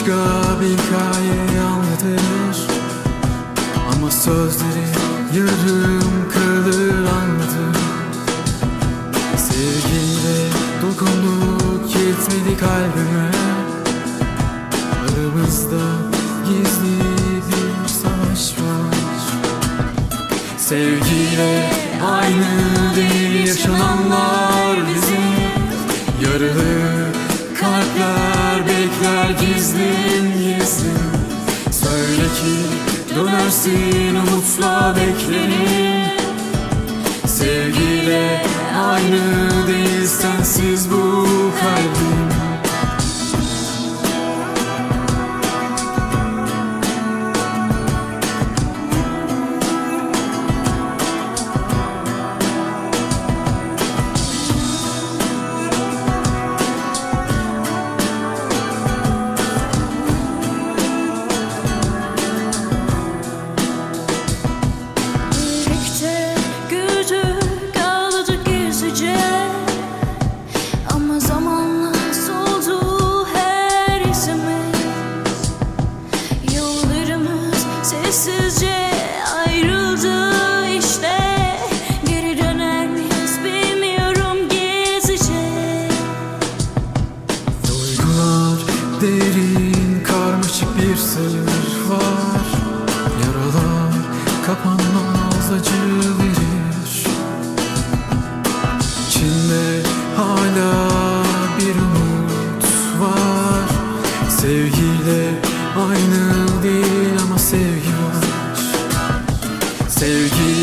Başka bir hikaye anlatır. Ama sözleri yarım kalır anladım Sevgiyle dokunduk yetmedi kalbime. Aramızda gizli bir savaş var. Sevgiyle aynı değil yaşananlar dönersin umutla beklerim Sevgiyle aynı değil sensiz bu desejos.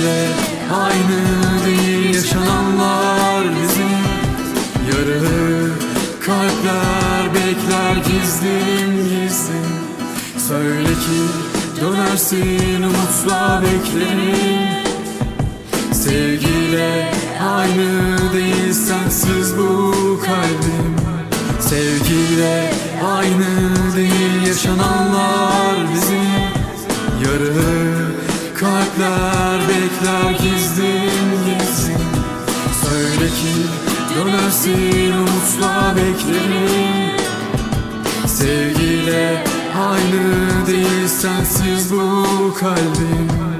Sevgiyle aynı değil yaşananlar bizim. Yaralı kalpler bekler gizlim gizlim. Söyle ki dönersin umutla beklerim. Sevgiyle aynı değil sensiz bu kalbim. Sevgiyle aynı değil yaşananlar bizim. Yaralı kalpler bekler gizlim gizlim Söyle ki dönersin umutla beklerim. Sevgiyle aynı değil sensiz bu kalbim